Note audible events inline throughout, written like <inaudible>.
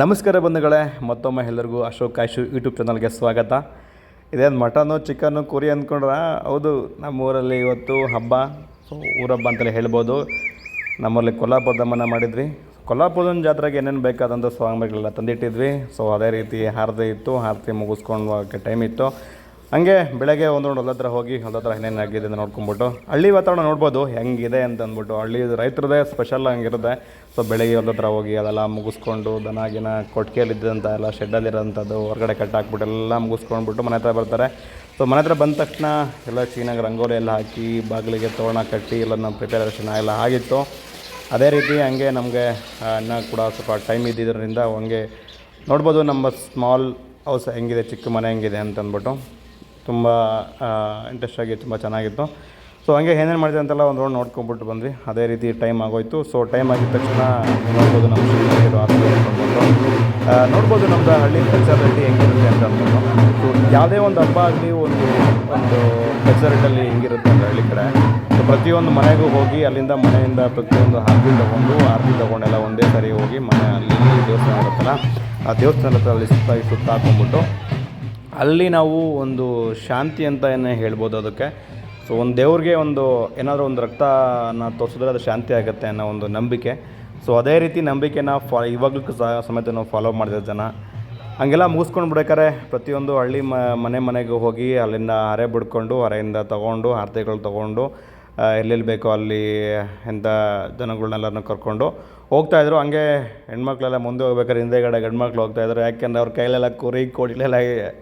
ನಮಸ್ಕಾರ ಬಂಧುಗಳೇ, ಮತ್ತೊಮ್ಮೆ ಎಲ್ಲರಿಗೂ ಅಶೋಕ್ ಕಾಶು ಯೂಟ್ಯೂಬ್ ಚಾನಲ್ಗೆ ಸ್ವಾಗತ. ಇದೇನು ಮಟನು ಚಿಕನ್ನು ಕುರಿ ಅಂದ್ಕೊಂಡ್ರೆ? ಹೌದು ನಮ್ಮ ಊರಲ್ಲಿ ಇವತ್ತು ಹಬ್ಬ, ಸೊ ಊರಬ್ಬ ಅಂತಲೇ ಹೇಳ್ಬೋದು. ನಮ್ಮಲ್ಲಿ ಕೊಲ್ಲಾಪುರದಮ್ಮನ ಮಾಡಿದ್ವಿ ಕೊಲ್ಲಾಪುರದ ಜಾತ್ರೆಗೆ ಏನೇನು ಬೇಕಾದಂಥ ಸಾಮಗ್ರಿಗಳೆಲ್ಲ ತಂದಿಟ್ಟಿದ್ವಿ. ಸೊ ಅದೇ ರೀತಿ ಹಾರತಿ ಇತ್ತು, ಹಾರತಿ ಮುಗಿಸ್ಕೊಂಡು ಟೈಮ್ ಇತ್ತು. ಹಂಗೆ ಬೆಳಗ್ಗೆ ಒಂದು ಹೊಲದ ಹತ್ರ ಹೋಗಿ ಹೊಲದ ಹತ್ರ ಏನೇನು ಆಗಿದೆ ಅಂತ ನೋಡ್ಕೊಂಬಿಟ್ಟು ಹಳ್ಳಿ ವಾತಾವರಣ ನೋಡ್ಬೋದು, ಹೆಂಗಿದೆ ಅಂತ ಅಂದ್ಬಿಟ್ಟು, ಹಳ್ಳಿ ರೈತರದೇ ಸ್ಪೆಷಲ್ ಹಂಗಿರುತ್ತೆ. ಸೊ ಬೆಳಗ್ಗೆ ಹೊಲದ ಹತ್ರ ಹೋಗಿ ಅದೆಲ್ಲ ಮುಗಿಸ್ಕೊಂಡು, ದನ, ಗಿನ ಕೊಟ್ಟಿಗೆಯಲ್ಲಿದ್ದಂಥ ಎಲ್ಲ ಶೆಡ್ಡಲ್ಲಿರೋಂಥದ್ದು ಹೊರಗಡೆ ಕಟ್ಟಾಕ್ಬಿಟ್ಟು ಎಲ್ಲ ಮುಗಿಸ್ಕೊಂಡ್ಬಿಟ್ಟು ಮನೆ ಹತ್ರ ಬರ್ತಾರೆ. ಸೊ ಮನೆ ಹತ್ರ ಬಂದ ತಕ್ಷಣ ಎಲ್ಲ ಚೀನಾಗಿ ರಂಗೋಲಿ ಎಲ್ಲ ಹಾಕಿ, ಬಾಗಿಲಿಗೆ ತೋರಣ ಕಟ್ಟಿ, ಎಲ್ಲ ನಮ್ಮ ಪ್ರಿಪೇರೇಷನ್ ಎಲ್ಲ ಆಗಿತ್ತು. ಅದೇ ರೀತಿ ಹಂಗೆ ನಮಗೆ ಅನ್ನ ಕೂಡ ಸ್ವಲ್ಪ ಟೈಮ್ ಇದ್ದಿದ್ದರಿಂದ ಹಂಗೆ ನೋಡ್ಬೋದು, ನಮ್ಮ ಸ್ಮಾಲ್ ಹೌಸ್ ಹೆಂಗಿದೆ, ಚಿಕ್ಕ ಮನೆ ಹೆಂಗಿದೆ ಅಂತ ಅಂದ್ಬಿಟ್ಟು. ತುಂಬ ಇಂಟ್ರೆಸ್ಟ್ ಆಗಿ ತುಂಬ ಚೆನ್ನಾಗಿತ್ತು. ಸೊ ಹಂಗೆ ಏನೇನು ಮಾಡಿದೆ ಅಂತೆಲ್ಲ ಒಂದು ರೌಂಡ್ ನೋಡ್ಕೊಂಬಿಟ್ಟು ಬಂದ್ವಿ. ಅದೇ ರೀತಿ ಟೈಮ್ ಆಗೋಯ್ತು. ಸೊ ಟೈಮ್ ಆಗಿದ ತಕ್ಷಣ ನೋಡ್ಬೋದು ನಮ್ಮ ನೋಡ್ಕೊಂಡು. ನೋಡ್ಬೋದು ನಮ್ಮದು ಹಳ್ಳಿ ಕಲ್ಚರಲ್ಲಿ ಹೆಂಗಿರುತ್ತೆ ಅಂತ ಸೊ ಯಾವುದೇ ಒಂದು ಹಬ್ಬ ಆಗಲಿ, ಒಂದು ಒಂದು ಕಲ್ಚರಲ್ಲಿ ಹೆಂಗಿರುತ್ತೆ ಅಂತ ಹಳ್ಳಿ ಕಡೆ. ಸೊ ಪ್ರತಿಯೊಂದು ಮನೆಗೂ ಹೋಗಿ ಅಲ್ಲಿಂದ ಮನೆಯಿಂದ ಪ್ರತಿಯೊಂದು ಆರ್ತಿ ತೊಗೊಂಡು ಆರತಿ ತೊಗೊಂಡೆಲ್ಲ ಒಂದೇ ಸರಿ ಹೋಗಿ ಮನೆ ಅಲ್ಲಿ ದೇವಸ್ಥಾನ ಇರುತ್ತಲ್ಲ ಆ ದೇವಸ್ಥಾನ ಹತ್ರ ಅಲ್ಲಿ ಸುತ್ತಾಗಿ ಸುತ್ತ ಹಾಕೊಂಡ್ಬಿಟ್ಟು ಅಲ್ಲಿ ನಾವು ಒಂದು ಶಾಂತಿ ಅಂತ ಏನೇ ಹೇಳ್ಬೋದು ಅದಕ್ಕೆ. ಸೊ ಒಂದು ದೇವ್ರಿಗೆ ಒಂದು ಏನಾದರೂ ಒಂದು ರಕ್ತನ ತೋರಿಸಿದ್ರೆ ಅದು ಶಾಂತಿ ಆಗುತ್ತೆ ಅನ್ನೋ ಒಂದು ನಂಬಿಕೆ. ಸೊ ಅದೇ ರೀತಿ ನಂಬಿಕೆನ ಫಾ, ಇವಾಗಲೂ ಸಹ ಸಮೇತ ನಾವು ಫಾಲೋ ಮಾಡಿದ ಜನ. ಹಂಗೆಲ್ಲ ಮುಗಿಸ್ಕೊಂಡು ಬಿಡ್ಬೇಕಾರೆ ಪ್ರತಿಯೊಂದು ಹಳ್ಳಿ ಮನೆ ಮನೆಗೆ ಹೋಗಿ ಅಲ್ಲಿಂದ ಹರೆ ಬಿಡ್ಕೊಂಡು ಹರೆಯಿಂದ ತೊಗೊಂಡು, ಆರತಿಗಳು ತೊಗೊಂಡು ಎಲ್ಲೆಲ್ಲಿ ಬೇಕೋ ಅಲ್ಲಿ ಎಂಥ ಜನಗಳನ್ನೆಲ್ಲರನ್ನು ಕರ್ಕೊಂಡು ಹೋಗ್ತಾಯಿದ್ರು ಹಂಗೆ ಹೆಣ್ಮಕ್ಳೆಲ್ಲ ಮುಂದೆ ಹೋಗ್ಬೇಕಾದ್ರೆ ಹಿಂದೆಗಡೆ ಗಂಡ್ಮಕ್ಳು ಹೋಗ್ತಾಯಿದ್ರು ಯಾಕೆಂದ್ರೆ ಅವ್ರ ಕೈಲೆಲ್ಲ ಕುರಿ ಕೋಡಿಲೆಲ್ಲ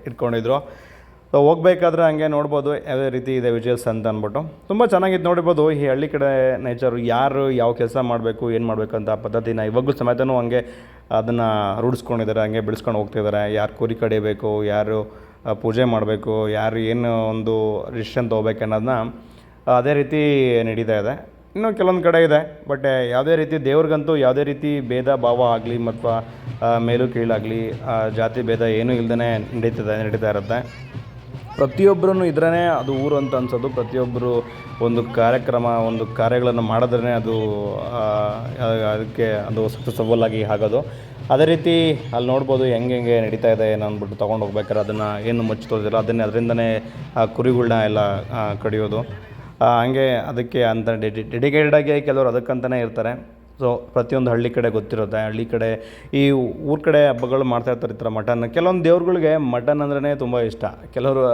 ಇಟ್ಕೊಂಡಿದ್ರು. ಸೊ ಹೋಗ್ಬೇಕಾದ್ರೆ ಹಂಗೆ ನೋಡ್ಬೋದು. ಯಾವುದೇ ರೀತಿ ಇದೆ ವಿಜುವಲ್ಸ್ ಅಂತ ಅಂದ್ಬಿಟ್ಟು. ತುಂಬ ಚೆನ್ನಾಗಿತ್ತು ನೋಡಿರ್ಬೋದು ಈ ಹಳ್ಳಿ ಕಡೆ ನೇಚರು ಯಾರು ಯಾವ ಕೆಲಸ ಮಾಡಬೇಕು, ಏನು ಮಾಡಬೇಕು ಅಂತ ಪದ್ಧತಿನ ಇವಾಗಲೂ ಸಮೇತನೂ ಹಂಗೆ ಅದನ್ನು ರೂಢಿಸ್ಕೊಂಡಿದ್ದಾರೆ. ಹಂಗೆ ಬೆಳೆಸ್ಕೊಂಡು ಹೋಗ್ತಿದ್ದಾರೆ ಯಾರು ಕುರಿ ಕಡಿಬೇಕು, ಯಾರು ಪೂಜೆ ಮಾಡಬೇಕು, ಯಾರು ಏನು ಒಂದು ಡಿಸಿಷನ್ ತೊಗೋಬೇಕು ಅನ್ನೋದನ್ನ ಅದೇ ರೀತಿ ನಡೀತಾ ಇದೆ. ಇನ್ನೂ ಕೆಲವೊಂದು ಕಡೆ ಇದೆ ಬಟ್ ಯಾವುದೇ ರೀತಿ ದೇವ್ರಿಗಂತೂ ಯಾವುದೇ ರೀತಿ ಭೇದ ಭಾವ ಆಗಲಿ ಅಥವಾ ಮೇಲು ಕೀಳಾಗಲಿ ಜಾತಿ ಭೇದ ಏನೂ ಇಲ್ಲದೇ ನಡೀತದೆ, ನಡೀತಾ ಇರುತ್ತೆ. ಪ್ರತಿಯೊಬ್ಬರೂ ಇದ್ರೇ ಅದು ಊರು ಅಂತ ಅನ್ಸೋದು. ಪ್ರತಿಯೊಬ್ಬರು ಒಂದು ಕಾರ್ಯಕ್ರಮ, ಒಂದು ಕಾರ್ಯಗಳನ್ನು ಮಾಡಿದ್ರೇ ಅದು ಅದಕ್ಕೆ ಅದು ಸಕ್ಸಸ್ಫುಲ್ ಆಗಿ ಆಗೋದು. ಅದೇ ರೀತಿ ಅಲ್ಲಿ ನೋಡ್ಬೋದು ಹೆಂಗೆ ಹೆಂಗೆ ನಡೀತಾ ಇದೆ ಏನು ಅಂದ್ಬಿಟ್ಟು ತೊಗೊಂಡು ಹೋಗ್ಬೇಕಾದ್ರೆ ಅದನ್ನು ಏನು ಮುಚ್ಚಿ ತೋರಿಸಿಲ್ಲ. ಅದನ್ನೇ ಅದರಿಂದನೇ, ಆ ಕುರಿಗಳನ್ನ ಎಲ್ಲ ಕಡಿಯೋದು. ಹಂಗೆ ಅದಕ್ಕೆ ಅಂತ ಡೆಡಿ ಡೆಡಿಕೇಟೆಡಾಗಿ ಕೆಲವರು ಅದಕ್ಕಂತಲೇ ಇರ್ತಾರೆ. ಸೊ ಪ್ರತಿಯೊಂದು ಹಳ್ಳಿ ಕಡೆ ಗೊತ್ತಿರುತ್ತೆ. ಹಳ್ಳಿ ಕಡೆ, ಈ ಊರ ಕಡೆ ಹಬ್ಬಗಳು ಮಾಡ್ತಾ ಇರ್ತಾರೆ ಈ ಮಟನ್. ಕೆಲವೊಂದು ದೇವ್ರುಗಳಿಗೆ ಮಟನ್ ಅಂದ್ರೇ ತುಂಬ ಇಷ್ಟ. ಕೆಲವರು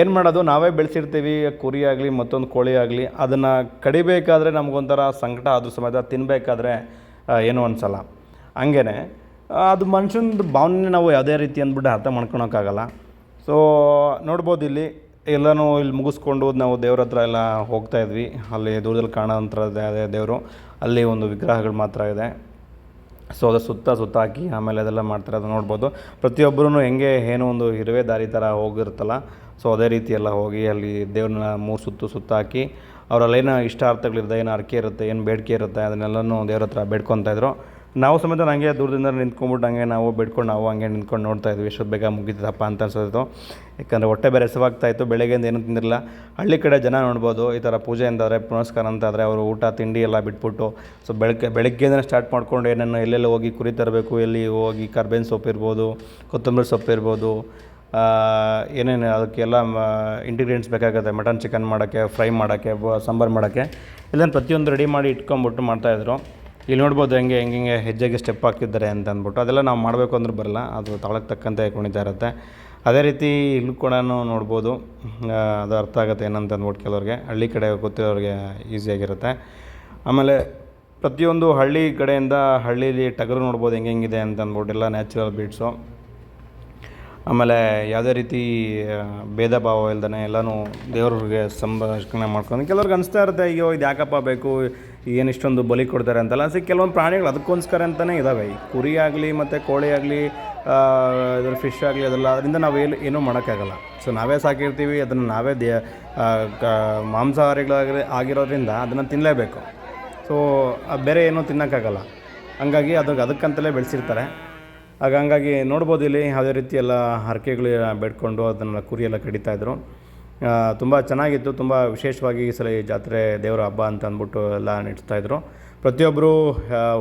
ಏನು ಮಾಡೋದು, ನಾವೇ ಬೆಳೆಸಿರ್ತೀವಿ, ಕುರಿ ಆಗಲಿ, ಮತ್ತೊಂದು ಕೋಳಿ ಆಗಲಿ, ಅದನ್ನು ಕಡಿಬೇಕಾದ್ರೆ ನಮಗೊಂಥರ ಸಂಕಟ ಅದು ಸಮೇತ ತಿನ್ನಬೇಕಾದ್ರೆ ಏನೂ ಅನಿಸಲ್ಲ. ಹಂಗೇ ಅದು ಮನುಷ್ಯನ ಭಾವನೆ ನಾವು ಯಾವುದೇ ರೀತಿ ಅಂದ್ಬಿಟ್ಟು ಅರ್ಥ ಮಾಡ್ಕೊಳೋಕ್ಕಾಗಲ್ಲ. ಸೊ ನೋಡ್ಬೋದು ಇಲ್ಲಿ. ಎಲ್ಲನೂ ಇಲ್ಲಿ ಮುಗಿಸ್ಕೊಂಡು ನಾವು ದೇವ್ರ ಹತ್ರ ಎಲ್ಲ ಹೋಗ್ತಾ ಇದ್ವಿ. ಅಲ್ಲಿ ದೂರದಲ್ಲಿ ಕಾಣೋಂಥ ದೇವರು. ಅಲ್ಲಿ ಒಂದು ವಿಗ್ರಹಗಳು ಮಾತ್ರ ಇದೆ. ಸೊ ಅದು ಸುತ್ತ ಸುತ್ತ ಹಾಕಿ ಆಮೇಲೆ ಅದೆಲ್ಲ ಮಾಡ್ತಾರೆ, ಅದು ನೋಡ್ಬೋದು. ಪ್ರತಿಯೊಬ್ಬರೂ ಹೆಂಗೆ ಏನೋ ಒಂದು ಇರುವೆ ದಾರಿ ಥರ ಹೋಗಿರುತ್ತಲ್ಲ, ಸೊ ಅದೇ ರೀತಿ ಎಲ್ಲ ಹೋಗಿ ಅಲ್ಲಿ ದೇವ್ರನ್ನ ಮೂರು ಸುತ್ತು ಸುತ್ತ ಹಾಕಿ ಅವರಲ್ಲೇನೋ ಇಷ್ಟಾರ್ಥಗಳಿರುತ್ತೆ ಏನು ಅರ್ಕೆ ಇರುತ್ತೆ, ಏನು ಬೇಡಿಕೆ ಇರುತ್ತೆ, ಅದನ್ನೆಲ್ಲನೂ ದೇವ್ರ ಹತ್ರ ಬೇಡ್ಕೊತಾ ಇದ್ರು. ನಾವು ಸಮೇತ ಹಂಗೆ ದೂರದಿಂದ ನಿಂತ್ಕೊಂಡ್ಬಿಟ್ಟು ಹಂಗೆ ನಾವು ಬೇಡ್ಕೊಂಡು ನಾವು ಹಂಗೆ ನಿಂತ್ಕೊಂಡು ನೋಡ್ತಾ ಇದ್ವಿ ಎಷ್ಟು ಬೇಗ ಮುಗಿತದಪ್ಪ ಅಂತ ಅನ್ಸೋದು ಯಾಕಂದರೆ ಹೊಟ್ಟೆ ಬೇರೆ ಇತ್ತು, ಬೆಳಗ್ಗೆಯಿಂದ ಏನೂ ತಿಂದಿರಲಿಲ್ಲ. ಹಳ್ಳಿ ಕಡೆ ಜನ ನೋಡ್ಬೋದು, ಈ ಥರ ಪೂಜೆ ಅಂತಾದರೆ ಪುನಸ್ಕಾರ ಅಂತಾದರೆ ಅವರು ಊಟ, ತಿಂಡಿ ಎಲ್ಲ ಬಿಟ್ಬಿಟ್ಟು, ಸೊ ಬೆಳಗ್ಗೆ ಬೆಳಗ್ಗೆಯಿಂದ ಸ್ಟಾರ್ಟ್ ಮಾಡ್ಕೊಂಡು ಏನೇನು ಎಲ್ಲೆಲ್ಲಿ ಹೋಗಿ ಕುರಿ ತರಬೇಕು, ಎಲ್ಲಿ ಹೋಗಿ ಕರ್ಬೇವಿನ ಸೊಪ್ಪು ಇರ್ಬೋದು, ಕೊತ್ತಂಬರಿ ಸೊಪ್ಪು ಇರ್ಬೋದು ಏನೇನು ಅದಕ್ಕೆಲ್ಲ ಇಂಗ್ರೀಡಿಯೆಂಟ್ಸ್ ಬೇಕಾಗುತ್ತೆ ಮಟನ್ ಚಿಕನ್ ಮಾಡೋಕ್ಕೆ ಫ್ರೈ ಮಾಡೋಕ್ಕೆ ಸಾಂಬಾರು ಮಾಡೋಕ್ಕೆ. ಇದನ್ನು ಪ್ರತಿಯೊಂದು ರೆಡಿ ಮಾಡಿ ಇಟ್ಕೊಂಬಿಟ್ಟು ಮಾಡ್ತಾಯಿದ್ರು ಇಲ್ಲಿ ನೋಡ್ಬೋದು ಹೆಂಗೆ ಹೆಂಗೆ ಹೆಜ್ಜೆಗೆ ಸ್ಟೆಪ್ ಹಾಕಿದ್ದಾರೆ ಅಂತ ಅಂದ್ಬಿಟ್ಟು. ಅದೆಲ್ಲ ನಾವು ಮಾಡಬೇಕು ಅಂದ್ರೆ ಬರಲ್ಲ, ಅದು ತಾಳಕ್ಕೆ ತಕ್ಕಂತೆ ಕುಣಿತಾ ಇರುತ್ತೆ. ಅದೇ ರೀತಿ ಇಲ್ಲೂ ಕೂಡ ನೋಡ್ಬೋದು ಅದು ಅರ್ಥ ಆಗುತ್ತೆ ಏನಂತ ಅಂದ್ಬಿಟ್ಟು ಕೆಲವ್ರಿಗೆ. ಹಳ್ಳಿ ಕಡೆ ಗೊತ್ತಿರೋರಿಗೆ ಈಸಿಯಾಗಿರುತ್ತೆ ಆಮೇಲೆ ಪ್ರತಿಯೊಂದು ಹಳ್ಳಿ ಕಡೆಯಿಂದ ಹಳ್ಳೀಲಿ ಟಗರು ನೋಡ್ಬೋದು ಹೆಂಗೆ ಹೆಂಗಿದೆ ಅಂತ ಅಂದ್ಬಿಟ್ಟು ಎಲ್ಲ ನ್ಯಾಚುರಲ್ ಬೀಡ್ಸು ಆಮೇಲೆ ಯಾವುದೇ ರೀತಿ ಭೇದ ಭಾವ ಇಲ್ದೇ ಎಲ್ಲನೂ ದೇವ್ರಿಗೆ ಸಂಭಾಷಣೆ ಮಾಡ್ಕೊಂಡು, ಕೆಲವ್ರಿಗೆ ಅನಿಸ್ತಾ ಇರುತ್ತೆ, ಅಯ್ಯೋ, ಇದು ಯಾಕಪ್ಪ ಬೇಕು? ಏನು ಇಷ್ಟೊಂದು ಬಲಿ ಕೊಡ್ತಾರೆ? ಅಂತಲ್ಲ. ಸಿ ಕೆಲವೊಂದು ಪ್ರಾಣಿಗಳು ಅದಕ್ಕೋಸ್ಕರ ಅಂತಲೇ ಇದ್ದಾವೆ ಈ ಕುರಿ ಆಗಲಿ ಮತ್ತು ಕೋಳಿ ಆಗಲಿ ಇದ್ರ ಫಿಶ್ ಆಗಲಿ ಅದೆಲ್ಲ, ಅದರಿಂದ ನಾವು ಏನು, ಏನೂ ಮಾಡೋಕ್ಕಾಗಲ್ಲ. ಸೊ ನಾವೇ ಸಾಕಿರ್ತೀವಿ, ಅದನ್ನು ನಾವೇ ದೇ ಮಾಂಸಾಹಾರಿಗಳಾಗಿ ಆಗಿರೋದ್ರಿಂದ ಅದನ್ನು ತಿನ್ನಲೇಬೇಕು ಸೊ ಬೇರೆ ಏನೂ ತಿನ್ನೋಕ್ಕಾಗಲ್ಲ. ಹಂಗಾಗಿ ಅದಕ್ಕೆ ಅದಕ್ಕಂತಲೇ ಬೆಳೆಸಿರ್ತಾರೆ. ಆಗ ಹಂಗಾಗಿ ನೋಡ್ಬೋದು ಇಲ್ಲಿ ಯಾವುದೇ ರೀತಿ ಎಲ್ಲ ಹರಕೆಗಳು ಬೇಡ್ಕೊಂಡು ಅದನ್ನೆಲ್ಲ ಕುರಿಯೆಲ್ಲ ಕಡಿತಾಯಿದ್ರು ತುಂಬ ಚೆನ್ನಾಗಿತ್ತು, ತುಂಬ ವಿಶೇಷವಾಗಿ ಈ ಸಲ ಈ ಜಾತ್ರೆ ದೇವರ ಹಬ್ಬ ಅಂತ ಅಂದ್ಬಿಟ್ಟು ಎಲ್ಲ ನಡೆಸ್ತಾಯಿದ್ರು ಪ್ರತಿಯೊಬ್ಬರು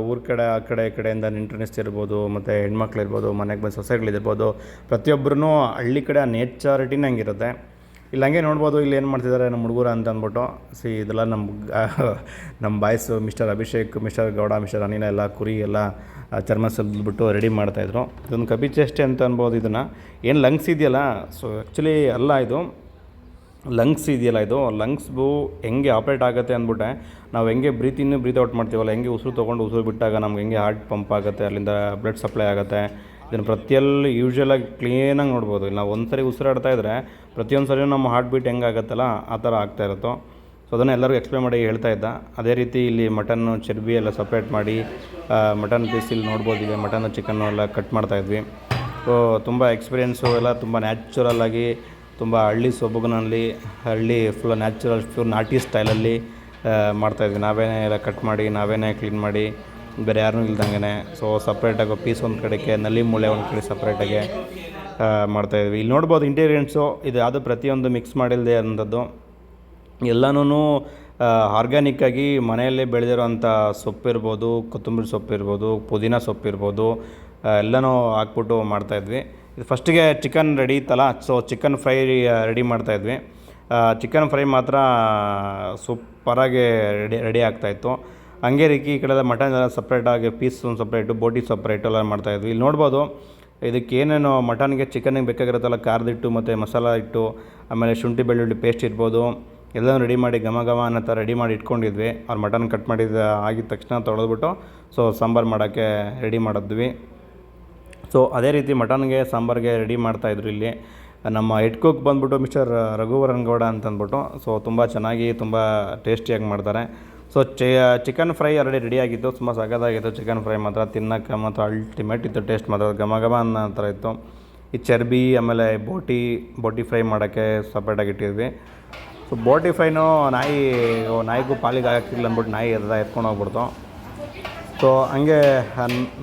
ಊರ ಕಡೆ, ಆ ಕಡೆ, ಈ ಕಡೆಯಿಂದ ನೆಂಟರಿಸ್ಟ್ ಇರ್ಬೋದು ಮತ್ತು ಹೆಣ್ಮಕ್ಳಿರ್ಬೋದು, ಮನೆಗೆ ಬಂದು ಸೊಸೆಗಳಿರ್ಬೋದು ಪ್ರತಿಯೊಬ್ಬರೂ ಹಳ್ಳಿ ಕಡೆ ಆ ನೇಚರಿಟಿನೇ ಹಂಗಿರುತ್ತೆ. ಇಲ್ಲಿ ಹಂಗೆ ನೋಡ್ಬೋದು ಇಲ್ಲಿ ಏನು ಮಾಡ್ತಿದ್ದಾರೆ ನಮ್ಮ ಹುಡುಗರು ಅಂತ ಅಂದ್ಬಿಟ್ಟು. ಸಿ, ಇದೆಲ್ಲ ನಮ್ಮ ನಮ್ಮ boys, mister Abhishek, mister Gowda, mister Anil, ಎಲ್ಲ ಕುರಿ ಎಲ್ಲ ಚರ್ಮ ಸಲ್ಬಿಟ್ಟು ರೆಡಿ ಮಾಡ್ತಾಯಿದ್ರು ಇದೊಂದು ಕಬಿ ಚೆಸ್ಟ್ ಅಂತ ಅನ್ಬೋದು ಇದನ್ನು. ಏನು ಲಂಗ್ಸ್ ಇದೆಯಲ್ಲ, ಸೊ ಆ್ಯಕ್ಚುಲಿ ಅಲ್ಲ ಇದು. ಲಂಗ್ಸ್ ಇದೆಯಲ್ಲ ಇದು. ಲಂಗ್ಸ್ಗೂ ಹೆಂಗೆ ಆಪ್ರೇಟ್ ಆಗುತ್ತೆ ಅಂದ್ಬಿಟ್ಟೆ. ನಾವು ಹೆಂಗೆ ಬ್ರೀತ್ ಇನ್ನೂ ಬ್ರೀತ್ ಔಟ್ ಮಾಡ್ತೀವಲ್ಲ, ಹೆಂಗೆ ಉಸಿರು ತೊಗೊಂಡು ಉಸಿರು ಬಿಟ್ಟಾಗ ನಮ್ಗೆ ಹೆಂಗೆ ಹಾರ್ಟ್ ಪಂಪ್ ಆಗುತ್ತೆ, ಅಲ್ಲಿಂದ ಬ್ಲಡ್ ಸಪ್ಲೈ ಆಗುತ್ತೆ. ಇದನ್ನು ಪ್ರತಿಯಲ್ಲಿ ಯೂಶ್ವಲಾಗಿ ಕ್ಲೀನಾಗಿ ನೋಡ್ಬೋದು. ನಾವು ಒಂದು ಸರಿ ಉಸಿರಾಡ್ತಾ ಇದ್ದರೆ ಪ್ರತಿಯೊಂದು ಸರಿ ನಮ್ಮ ಹಾರ್ಟ್ ಬೀಟ್ ಹೆಂಗೆ ಆಗುತ್ತಲ್ಲ, ಆ ಥರ ಆಗ್ತಾ ಇರುತ್ತೋ. ಸೊ ಅದನ್ನು ಎಲ್ಲರಿಗೂ ಎಕ್ಸ್ಪ್ಲೈನ್ ಮಾಡಿ ಹೇಳ್ತಾ ಇದ್ದ. ಅದೇ ರೀತಿ ಇಲ್ಲಿ ಮಟನ್ನು ಚರ್ಬಿ ಎಲ್ಲ ಸಪ್ರೇಟ್ ಮಾಡಿ ಮಟನ್ ಪೀಸ್ ಇಲ್ಲಿ ನೋಡ್ಬೋದು ಇಲ್ಲಿ ಮಟನ್ನು ಚಿಕನ್ನು ಎಲ್ಲ ಕಟ್ ಮಾಡ್ತಾಯಿದ್ವಿ ಸೊ ತುಂಬ ಎಕ್ಸ್ಪೀರಿಯೆನ್ಸು ಎಲ್ಲ ತುಂಬ ನ್ಯಾಚುರಲ್ಲಾಗಿ ತುಂಬ ಹಳ್ಳಿ ಸೊಬಗಿನಲ್ಲಿ, ಹಳ್ಳಿ ಫುಲ್ ನ್ಯಾಚುರಲ್ ಪ್ಯೂರ್ ನಾಟಿ ಸ್ಟೈಲಲ್ಲಿ ಮಾಡ್ತಾಯಿದ್ವಿ ನಾವೇನೇ ಎಲ್ಲ ಕಟ್ ಮಾಡಿ, ನಾವೇನೇ ಕ್ಲೀನ್ ಮಾಡಿ ಬೇರೆ ಯಾರೂ ಇಲ್ದಂಗೆ ಸೊ ಸಪ್ರೇಟಾಗಿ ಪೀಸ್ ಒಂದು ಕಡೆಗೆ, ನಲ್ಲಿ ಮೂಳೆ ಒಂದು ಕಡೆ ಸಪ್ರೇಟಾಗಿ ಮಾಡ್ತಾಯಿದ್ವಿ ಇಲ್ಲಿ ನೋಡ್ಬೋದು ಇಂಟೀರಿಯೆಂಟ್ಸು ಇದು ಯಾವುದು ಪ್ರತಿಯೊಂದು ಮಿಕ್ಸ್ ಮಾಡಿಲ್ಲದೆ ಅಂಥದ್ದು ಎಲ್ಲನೂ ಆರ್ಗ್ಯಾನಿಕ್ಕಾಗಿ ಮನೆಯಲ್ಲೇ ಬೆಳೆದಿರೋಂಥ ಸೊಪ್ಪಿರ್ಬೋದು ಕೊತ್ತಂಬರಿ ಸೊಪ್ಪಿರ್ಬೋದು ಪುದೀನ ಸೊಪ್ಪಿರ್ಬೋದು ಎಲ್ಲನೂ ಹಾಕ್ಬಿಟ್ಟು ಮಾಡ್ತಾಯಿದ್ವಿ ಇದು ಫಸ್ಟಿಗೆ ಚಿಕನ್ ರೆಡಿ ಇತ್ತಲ್ಲ ಸೊ ಚಿಕನ್ ಫ್ರೈ ರೆಡಿ ಮಾಡ್ತಾಯಿದ್ವಿ ಚಿಕನ್ ಫ್ರೈ ಮಾತ್ರ ಸೂಪರಾಗಿ ರೆಡಿ ರೆಡಿ ಆಗ್ತಾಯಿತ್ತು ಹಂಗೆ ರೀತಿ ಈ ಕಡೆ ಮಟನ್ ಎಲ್ಲ ಸಪ್ರೇಟಾಗಿ ಪೀಸ್ ಒಂದು ಸಪ್ರೇಟು ಬೋಟಿ ಸಪ್ರೇಟು ಎಲ್ಲ ಮಾಡ್ತಾಯಿದ್ವಿ ಇಲ್ಲಿ ನೋಡ್ಬೋದು, ಇದಕ್ಕೆ ಏನೇನು ಮಟನ್ಗೆ ಚಿಕನ್ಗೆ ಬೇಕಾಗಿರುತ್ತಲ್ಲ, ಖಾರದ ಹಿಟ್ಟು ಮತ್ತು ಮಸಾಲ ಇಟ್ಟು ಆಮೇಲೆ ಶುಂಠಿ ಬೆಳ್ಳುಳ್ಳಿ ಪೇಸ್ಟ್ ಇರ್ಬೋದು. ಎಲ್ಲನೂ ರೆಡಿ ಮಾಡಿ ಘಮ ಘಮ ಅನ್ನೋ ಥರ ರೆಡಿ ಮಾಡಿ ಇಟ್ಕೊಂಡಿದ್ವಿ. ಅವ್ರು ಮಟನ್ ಕಟ್ ಮಾಡಿದ ಆಗಿದ ತಕ್ಷಣ ತೊಳೆದ್ಬಿಟ್ಟು ಸೊ ಸಾಂಬಾರು ಮಾಡೋಕ್ಕೆ ರೆಡಿ ಮಾಡಿದ್ವಿ. ಸೊ ಅದೇ ರೀತಿ ಮಟನ್ಗೆ ಸಾಂಬಾರಿಗೆ ರೆಡಿ ಮಾಡ್ತಾಯಿದ್ರು ಇಲ್ಲಿ. ನಮ್ಮ ಹೆಡ್ ಕುಕ್ ಬಂದ್ಬಿಟ್ಟು ಮಿಸ್ಟರ್ ರಘುವರನ್ ಗೌಡ ಅಂತಂದ್ಬಿಟ್ಟು ಸೊ ತುಂಬ ಚೆನ್ನಾಗಿ, ತುಂಬ ಟೇಸ್ಟಿಯಾಗಿ ಮಾಡ್ತಾರೆ. So chicken fry already ready ಆಗಿತ್ತು. ತುಂಬ ಸಗದಾಗಿತ್ತು ಚಿಕನ್ ಫ್ರೈ ಮಾತ್ರ. ತಿನ್ನೋಕ್ಕೆ ಮಾತ್ರ ಅಲ್ಟಿಮೇಟ್ ಇತ್ತು ಟೇಸ್ಟ್ ಮಾತ್ರ. ಘಮ ಘಮ ಅನ್ನೋ ಥರ ಇತ್ತು. ಈ ಚರ್ಬಿ, ಆಮೇಲೆ ಬೋಟಿ ಬೋಟಿ ಫ್ರೈ ಮಾಡೋಕ್ಕೆ ಸಪ್ರೇಟಾಗಿ ಇಟ್ಟಿದ್ವಿ. ಸೊ ಬೋಟಿ ಫ್ರೈನೂ ನಾಯಿ ನಾಯಿಗೂ ಪಾಲಿಗೆ ಹಾಕಿಲ್ಲ ಅಂದ್ಬಿಟ್ಟು ನಾಯಿ ಎದ್ದ ಎತ್ಕೊಂಡು ಹೋಗ್ಬಿಡ್ತು. ಸೊ ಹಂಗೆ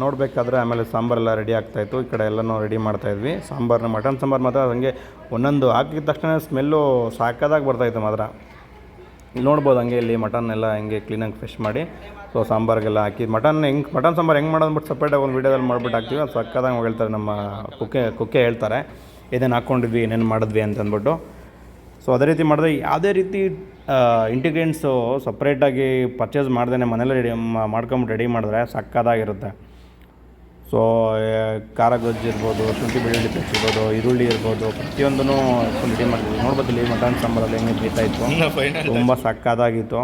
ನೋಡಬೇಕಾದ್ರೆ ಆಮೇಲೆ ಸಾಂಬಾರೆಲ್ಲ ರೆಡಿ ಆಗ್ತಾಯಿತ್ತು ಈ ಕಡೆ ಎಲ್ಲನೂ ರೆಡಿ ಮಾಡ್ತಾಯಿದ್ವಿ ಸಾಂಬಾರನ್ನ ಮಟನ್ ಸಾಂಬಾರು ಮಾತ್ರ. ಹಂಗೆ ಒಂದೊಂದು ಹಾಕಿದ ತಕ್ಷಣ ಸ್ಮೆಲ್ಲು ಸಾಕಾದಾಗ ಬರ್ತಾಯಿತ್ತು ಮಾತ್ರ. ಇಲ್ಲಿ ನೋಡ್ಬೋದು ಹಂಗೆ ಇಲ್ಲಿ ಮಟನ್ ಎಲ್ಲ ಹೆಂಗೆ ಕ್ಲೀನಾಗಿ ಫ್ರೆಶ್ ಮಾಡಿ. ಸೊ ಸಾಂಬಾರಿಗೆಲ್ಲ ಹಾಕಿ ಮಟನ್ ಹೆಂಗೆ ಮಟನ್ ಸಾಂಬಾರು ಹೆಂಗೆ ಮಾಡೋದು ಸಪ್ರೇಟಾಗಿ ಒಂದು ವೀಡಿಯೋದಲ್ಲಿ ಮಾಡ್ಬಿಟ್ಟು ಹಾಕ್ತೀವಿ. ಅದು ಸಕ್ಕದಾಗಿ ಹೇಳ್ತಾರೆ ನಮ್ಮ ಕುಕ್ಕೆ ಕುಕ್ಕೆ ಹೇಳ್ತಾರೆ. ಏನೇನು ಹಾಕ್ಕೊಂಡಿದ್ವಿ ಏನೇನು ಮಾಡಿದ್ವಿ ಅಂತ ಅಂದ್ಬಿಟ್ಟು. ಸೊ ಅದೇ ರೀತಿ ಮಾಡಿದ್ರೆ ಯಾವುದೇ ರೀತಿ ಇಂಟಿಗ್ರೆಂಟ್ಸು ಸಪ್ರೇಟಾಗಿ ಪರ್ಚೇಸ್ ಮಾಡ್ದೇ ಮನೇಲಿ ರೆಡಿ ಮಾಡ್ಕೊಂಬಿಟ್ಟು ರೆಡಿ ಮಾಡಿದ್ರೆ ಸಕ್ಕದಾಗಿರುತ್ತೆ ಸೊ ಖಾರ ಗೊಜ್ಜು ಇರ್ಬೋದು ಶುಂಠಿ ಬೆಳ್ಳುಳ್ಳಿ ಪೇಸ್ಟ್ ಇರ್ಬೋದು ಈರುಳ್ಳಿ ಇರ್ಬೋದು ಪ್ರತಿಯೊಂದೂ ರೆಡಿ ಮಾಡ್ತೀವಿ ನೋಡ್ಬೋದು ಇಲ್ಲಿ ಮಟನ್ ಸಾಂಬಾರಲ್ಲಿ ಹೆಂಗೆ ಬೀತಾ ಇತ್ತು? ತುಂಬ ಸಕ್ಕದಾಗಿತ್ತು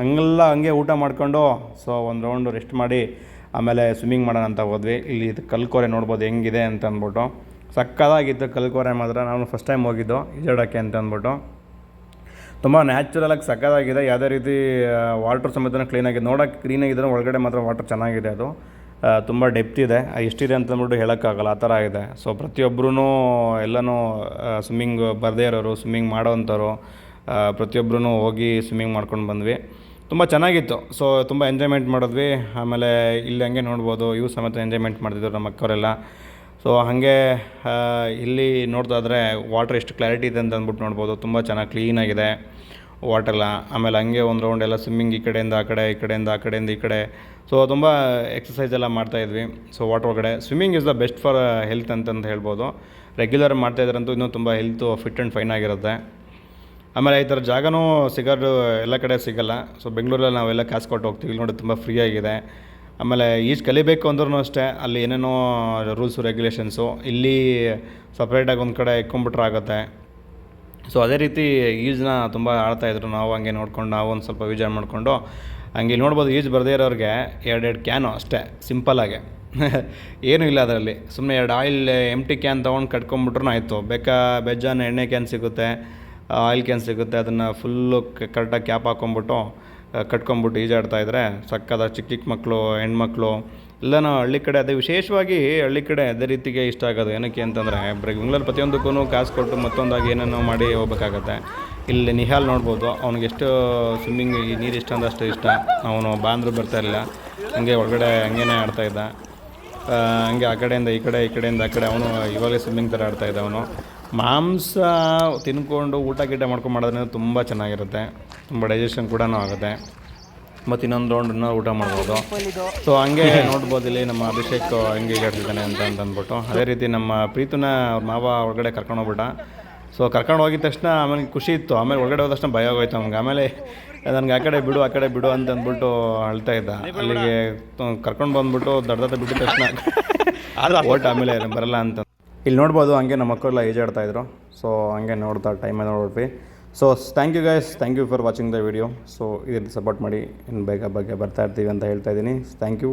ಹಂಗೆಲ್ಲ ಹಂಗೆ ಊಟ ಮಾಡ್ಕೊಂಡು ಸೊ ಒಂದು ರೌಂಡು ರೆಸ್ಟ್ ಮಾಡಿ ಆಮೇಲೆ ಸ್ವಿಮ್ಮಿಂಗ್ ಮಾಡೋಣ ಅಂತ ಹೋದ್ವಿ. ಇಲ್ಲಿ ಇದು ಕಲ್ಕೋರೆ ನೋಡ್ಬೋದು ಹೆಂಗಿದೆ ಅಂತ ಅಂದ್ಬಿಟ್ಟು. ಸಕ್ಕದಾಗಿತ್ತು ಕಲ್ಕೋರೆ ಮಾತ್ರ ನಾನು ಫಸ್ಟ್ ಟೈಮ್ ಹೋಗಿದ್ದು ಈಜಾಡೋಕ್ಕೆ ಅಂತ ಅಂದ್ಬಿಟ್ಟು. ತುಂಬ ನ್ಯಾಚುರಲಾಗಿ ಸಕ್ಕದಾಗಿದೆ ಯಾವುದೇ ರೀತಿ ವಾಟ್ರ್ ಸಮೇತ ಕ್ಲೀನಾಗಿದೆ ನೋಡೋಕ್ಕೆ ಕ್ಲೀನಾಗಿದ್ದರೆ ಒಳಗಡೆ ಮಾತ್ರ ವಾಟರ್ ಚೆನ್ನಾಗಿದೆ ಅದು. ತುಂಬ ಡೆಪ್ತ್ ಇದೆ. ಎಷ್ಟಿದೆ ಅಂತ ಅಂದ್ಬಿಟ್ಟು ಹೇಳೋಕ್ಕಾಗಲ್ಲ. ಆ ಥರ ಇದೆ. ಸೊ ಪ್ರತಿಯೊಬ್ಬರೂ ಎಲ್ಲನೂ ಸ್ವಿಮ್ಮಿಂಗ್ ಬರದೇ ಇರೋರು ಸ್ವಿಮ್ಮಿಂಗ್ ಮಾಡೋವಂಥವ್ರು ಪ್ರತಿಯೊಬ್ಬರೂ ಹೋಗಿ ಸ್ವಿಮ್ಮಿಂಗ್ ಮಾಡ್ಕೊಂಡು ಬಂದ್ವಿ. ತುಂಬ ಚೆನ್ನಾಗಿತ್ತು. ಸೊ ತುಂಬ ಎಂಜಾಯ್ಮೆಂಟ್ ಮಾಡಿದ್ವಿ. ಆಮೇಲೆ ಇಲ್ಲಿ ಹಂಗೆ ನೋಡ್ಬೋದು ಇವು ಸಮೇತ ಎಂಜಾಯ್ಮೆಂಟ್ ಮಾಡ್ತಿದ್ರು ನಮ್ಮ ಅಕ್ಕವರೆಲ್ಲ. ಸೊ ಹಾಗೆ ಇಲ್ಲಿ ನೋಡ್ತಾ ಇದ್ರೆ ವಾಟ್ರ್ ಎಷ್ಟು ಕ್ಲಾರಿಟಿ ಇದೆ ಅಂತ ಅಂದ್ಬಿಟ್ಟು ನೋಡ್ಬೋದು. ತುಂಬ ಚೆನ್ನಾಗಿ ಕ್ಲೀನಾಗಿದೆ ವಾಟರ್ಲ ಆಮೇಲೆ ಹಂಗೆ ಒಂದು ರೌಂಡ್ ಎಲ್ಲ ಸ್ವಿಮ್ಮಿಂಗ್ ಈ ಕಡೆಯಿಂದ, ಆ ಕಡೆ, ಈ ಕಡೆಯಿಂದ, ಆ ಕಡೆಯಿಂದ, ಈ ಕಡೆ. ಸೊ ತುಂಬ ಎಕ್ಸಸೈಸ್ ಎಲ್ಲ ಮಾಡ್ತಾಯಿದ್ವಿ ಸೊ ವಾಟರ್ ಒಳಗಡೆ. Swimming is the best for health ಅಂತಂದು ಹೇಳ್ಬೋದು. ರೆಗ್ಯುಲರ್ ಮಾಡ್ತಾಯಿದ್ರಂತೂ ಇನ್ನೂ ತುಂಬ ಹೆಲ್ತು ಫಿಟ್ ಆ್ಯಂಡ್ ಫೈನ್ ಆಗಿರುತ್ತೆ. ಆಮೇಲೆ ಈ ಥರ ಜಾಗನೂ ಸಿಗೋದು ಎಲ್ಲ ಕಡೆ ಸಿಗಲ್ಲ. ಸೊ ಬೆಂಗಳೂರಲ್ಲಿ ನಾವೆಲ್ಲ ಕಾಸು ಕೊಟ್ಟು ಹೋಗ್ತೀವಿ. ನೋಡಿ ತುಂಬ ಫ್ರೀ ಆಗಿದೆ. ಆಮೇಲೆ ಈಜು ಕಲಿಬೇಕು ಅಂದ್ರೂ ಅಷ್ಟೇ, ಅಲ್ಲಿ ಏನೇನೋ ರೂಲ್ಸು ರೆಗ್ಯುಲೇಷನ್ಸು ಇಲ್ಲಿ ಸಪ್ರೇಟಾಗಿ ಒಂದು ಕಡೆ ಇಕ್ಕೊಂಬಿಟ್ರೆ ಆಗುತ್ತೆ. ಸೊ ಅದೇ ರೀತಿ ಈಜನ್ನ ತುಂಬ ಆಡ್ತಾಯಿದ್ರು ನಾವು ಹಂಗೆ ನೋಡ್ಕೊಂಡು, ನಾವು ಒಂದು ಸ್ವಲ್ಪ ವಿಜಯ ಮಾಡಿಕೊಂಡು, ಹಂಗೆ ಇಲ್ಲಿ ನೋಡ್ಬೋದು ಈಜು ಬರದೇ ಇರೋರಿಗೆ ಎರಡೆರಡು ಕ್ಯಾನು ಅಷ್ಟೇ ಸಿಂಪಲ್ಲಾಗಿ <laughs> ಏನೂ ಇಲ್ಲ ಅದರಲ್ಲಿ. ಸುಮ್ಮನೆ ಎರಡು ಆಯಿಲ್ ಎಮ್ಟಿ ಕ್ಯಾನ್ ತೊಗೊಂಡು ಕಟ್ಕೊಂಬಿಟ್ರೂ ಆಯಿತು. ಬೇಕಾ ಬೆಜ್ಜಾನ ಎಣ್ಣೆ ಕ್ಯಾನ್ ಸಿಗುತ್ತೆ ಆಯಿಲ್ ಕ್ಯಾನ್ ಸಿಗುತ್ತೆ, ಅದನ್ನು ಫುಲ್ಲು ಕರೆಕ್ಟಾಗಿ ಕ್ಯಾಪ್ ಹಾಕ್ಕೊಂಬಿಟ್ಟು ಕಟ್ಕೊಂಬಿಟ್ಟು ಈಜಾಡ್ತಾಯಿದ್ರೆ ಸಕ್ಕದ ಚಿಕ್ಕ ಚಿಕ್ಕ ಮಕ್ಕಳು ಹೆಣ್ಮಕ್ಳು ಎಲ್ಲನೂ ಹಳ್ಳಿ ಕಡೆ ಅದೇ ವಿಶೇಷವಾಗಿ ಹಳ್ಳಿ ಕಡೆ ಅದೇ ರೀತಿಗೆ ಇಷ್ಟ ಆಗೋದು. ಏನಕ್ಕೆ ಅಂತಂದರೆ ಬೆಂಗಳೂರು ಪ್ರತಿಯೊಂದಕ್ಕೂ ಕಾಸು ಕೊಟ್ಟು ಮತ್ತೊಂದಾಗಿ ಏನೇನೋ ಮಾಡಿ ಹೋಗ್ಬೇಕಾಗತ್ತೆ. ಇಲ್ಲಿ ನಿಹಾಲ್ ನೋಡ್ಬೋದು ಅವ್ನಿಗೆ ಎಷ್ಟು ಸ್ವಿಮ್ಮಿಂಗ್ ಈ ನೀರು ಇಷ್ಟ ಅಂದ್ರೆ ಅಷ್ಟು ಇಷ್ಟ. ಅವನು ಬಾಂದ್ರು ಬರ್ತಾ ಇರಲಿಲ್ಲ. ಹಂಗೆ ಒಳಗಡೆ ಹಂಗೇನೆ ಆಡ್ತಾ ಇದ್ದ. ಆ, ಹಂಗೆ ಆ ಕಡೆಯಿಂದ ಈ ಕಡೆ ಈ ಕಡೆಯಿಂದ ಆ ಕಡೆ ಅವನು ಇವಾಗಲೇ ಸ್ವಿಮ್ಮಿಂಗ್ ಥರ ಇದ್ದ ಅವನು. ಮಾಂಸ ತಿನ್ಕೊಂಡು ಊಟ ಗೀಟ ಮಾಡ್ಕೊಂಡು ಮಾಡೋದ್ರಿಂದ ತುಂಬ ಚೆನ್ನಾಗಿರುತ್ತೆ. ತುಂಬ ಡೈಜೆಷನ್ ಕೂಡ ಆಗುತ್ತೆ. ಮತ್ತು ಇನ್ನೊಂದು ರೌಂಡನ್ನ ಊಟ ಮಾಡ್ಬೋದು. ಸೊ ಹಂಗೆ ನೋಡ್ಬೋದು ಇಲ್ಲಿ ನಮ್ಮ ಅಭಿಷೇಕ್ ಹಂಗೆ ಹೇಳ್ತಿದ್ದಾನೆ ಅಂತ ಅಂತ ಅಂದ್ಬಿಟ್ಟು ಅದೇ ರೀತಿ ನಮ್ಮ ಪ್ರೀತನ ಅವ್ರ ಮಾವ ಒಳಗಡೆ ಕರ್ಕೊಂಡು ಹೋಗ್ಬಿಟ್ಟ. ಸೊ ಕರ್ಕೊಂಡು ಹೋಗಿದ ತಕ್ಷಣ ಆಮೇಲೆ ಖುಷಿ ಇತ್ತು. ಆಮೇಲೆ ಒಳಗಡೆ ಹೋದ ತಕ್ಷಣ ಭಯ ಆಗೋಯ್ತು ಅವ್ನಿಗೆ ಆಮೇಲೆ ನನಗೆ ಆ ಕಡೆ ಬಿಡು ಆ ಕಡೆ ಬಿಡು ಅಂತ ಅಂದ್ಬಿಟ್ಟು ಅಳ್ತಾ ಇದ್ದ. ಅಲ್ಲಿಗೆ ಕರ್ಕೊಂಡು ಬಂದ್ಬಿಟ್ಟು ದಡ್ಡದ ಬಿಟ್ಟಿದ ತಕ್ಷಣ ಓಟ್ ಆಮೇಲೆ ಬರಲ್ಲ ಅಂತ. ಇಲ್ಲಿ ನೋಡ್ಬೋದು ಹಂಗೆ ನಮ್ಮ ಮಕ್ಕಳೆಲ್ಲ ಈಜಾಡ್ತಾ ಇದ್ರು. ಸೊ ಹಂಗೆ ನೋಡ್ತಾ ಟೈಮಲ್ಲಿ ನೋಡ್ಬಿಟ್ವಿ so thank you guys thank you for watching the video so ಇದನ್ನು ಸಪೋರ್ಟ್ ಮಾಡಿ, ಇನ್ನು ಬೇಗ ಬಗ್ಗೆ ಬರ್ತಾ ಇರ್ತೀವಿ ಅಂತ ಹೇಳ್ತಾ ಇದ್ದೀನಿ. Thank you